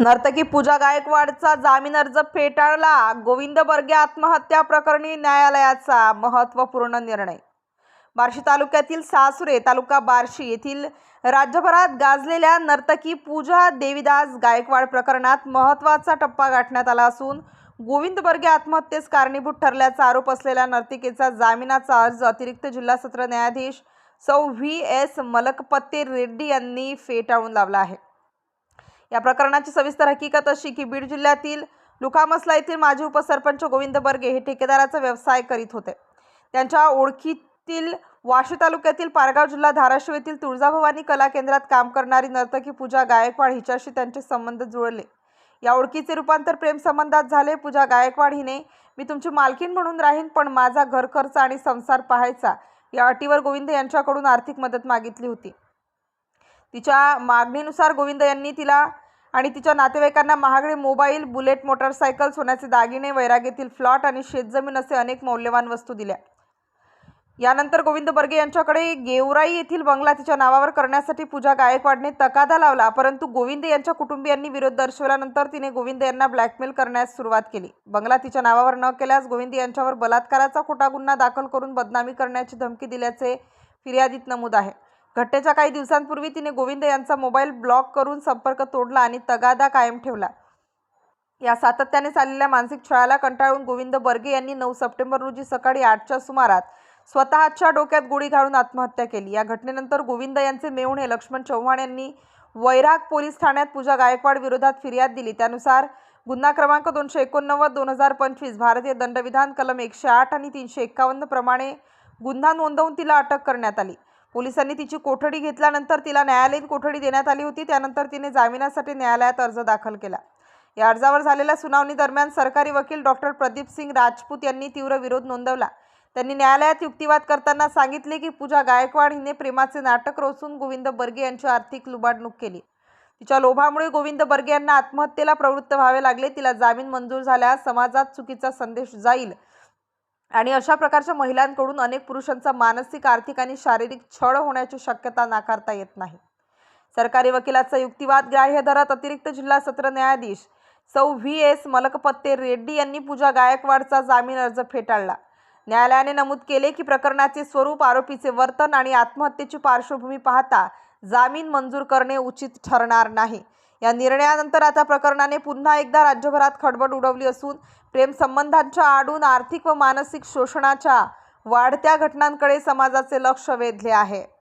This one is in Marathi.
नर्तकी पूजा गायकवाडचा जामीन अर्ज फेटाळला. गोविंद बर्गे आत्महत्या प्रकरणी न्यायालयाचा महत्त्वपूर्ण निर्णय. बार्शी तालुक्यातील सासुरे तालुका बार्शी येथील राज्यभरात गाजलेल्या नर्तकी पूजा देवीदास गायकवाड प्रकरणात महत्त्वाचा टप्पा गाठण्यात आला असून गोविंद बर्गे आत्महत्येस कारणीभूत ठरल्याचा आरोप असलेल्या नर्तिकेचा जामिनाचा अर्ज अतिरिक्त जिल्हा सत्र न्यायाधीश सौ व्ही एस मलकपत्ते रेड्डी यांनी फेटाळून लावला आहे. या प्रकरणाची सविस्तर हकीकत अशी की बीड जिल्ह्यातील लुकामसला येथील माजी उपसरपंच गोविंद बर्गे हे ठेकेदाराचा व्यवसाय करीत होते. त्यांच्या ओळखीतील वाशी तालुक्यातील पारगाव जिल्हा धाराशिव येथील तुळजाभवानी कला केंद्रात काम करणारी नर्तकी पूजा गायकवाड हिच्याशी त्यांचे संबंध जुळले. या ओळखीचे रूपांतर प्रेम संबंधात झाले. पूजा गायकवाड हिने मी तुमची मालकीण म्हणून राहीन पण माझा घर खर्च आणि संसार पाहायचा. या अटीवर गोविंद यांच्याकडून आर्थिक मदत मागितली होती. तिच्या मागणीनुसार गोविंद यांनी तिला आणि तिच्या नातेवाईकांना महागडे मोबाईल बुलेट मोटरसायकल सोन्याचे दागिने वैरागेतील फ्लॉट आणि शेतजमीन असे अनेक मौल्यवान वस्तू दिल्या. यानंतर गोविंद बर्गे यांच्याकडे गेवराई येथील बंगला तिच्या नावावर करण्यासाठी पूजा गायकवाडने तकादा लावला परंतु गोविंद यांच्या कुटुंबियांनी विरोध दर्शवल्यानंतर तिने गोविंद यांना ब्लॅकमेल करण्यास सुरुवात केली. बंगला तिच्या नावावर न केल्यास गोविंद यांच्यावर बलात्काराचा खोटा गुन्हा दाखल करून बदनामी करण्याची धमकी दिल्याचे फिर्यादीत नमूद आहे. घटनेच्या काही दिवसांपूर्वी तिने गोविंद यांचा मोबाईल ब्लॉक करून संपर्क तोडला आणि तगादा कायम ठेवला. या सातत्याने चाललेल्या मानसिक छळाला कंटाळून गोविंद बर्गे यांनी नऊ सप्टेंबर रोजी सकाळी आठच्या सुमारात स्वतःच्या डोक्यात गोळी घालून आत्महत्या केली. या घटनेनंतर गोविंद यांचे मेहुणे लक्ष्मण चव्हाण यांनी वैराग पोलीस ठाण्यात पूजा गायकवाड विरोधात फिर्याद दिली. त्यानुसार गुन्हा क्रमांक दोनशे एकोणनव्वद दोन हजार पंचवीस भारतीय दंडविधान कलम एकशे आठ आणि तीनशे एक्कावन्न प्रमाणे गुन्हा नोंदवून तिला अटक करण्यात आली. पोलिसांनी तिची कोठडी घेतल्यानंतर तिला न्यायालयीन कोठडी देण्यात आली होती. त्यानंतर तिने जामिनासाठी न्यायालयात अर्ज दाखल केला. या अर्जावर झालेल्या सुनावणी दरम्यान सरकारी वकील डॉक्टर प्रदीप सिंग राजपूत यांनी तीव्र विरोध नोंदवला. त्यांनी न्यायालयात युक्तिवाद करताना सांगितले की पूजा गायकवाड हिने प्रेमाचे नाटक रोसून गोविंद बर्गे यांची आर्थिक लुबाडणूक केली. तिच्या लोभामुळे गोविंद बर्गे यांना आत्महत्येला प्रवृत्त व्हावे लागले. तिला जामीन मंजूर झाल्यास समाजात चुकीचा संदेश जाईल आणि अशा प्रकारच्या महिलांकडून अनेक पुरुषांचा मानसिक आर्थिक आणि शारीरिक छळ होण्याची शक्यता नाकारता येत नाही. सरकारी वकिलाचा युक्तिवाद ग्राह्य धरत अतिरिक्त जिल्हा सत्र न्यायाधीश सौ व्ही एस मलकपत्ते रेड्डी यांनी पूजा गायकवाडचा जामीन अर्ज फेटाळला. न्यायालयाने नमूद केले की प्रकरणाचे स्वरूप आरोपीचे वर्तन आणि आत्महत्येची पार्श्वभूमी पाहता जामीन मंजूर करणे उचित ठरणार नाही. या निर्णयानंतर आता प्रकरणाने पुन्हा एकदा राज्यभरात खडबड उडवली असून प्रेमसंबंधांच्या आडून आर्थिक व मानसिक शोषणाच्या वाढत्या घटनांकडे समाजाचे लक्ष वेधले आहे.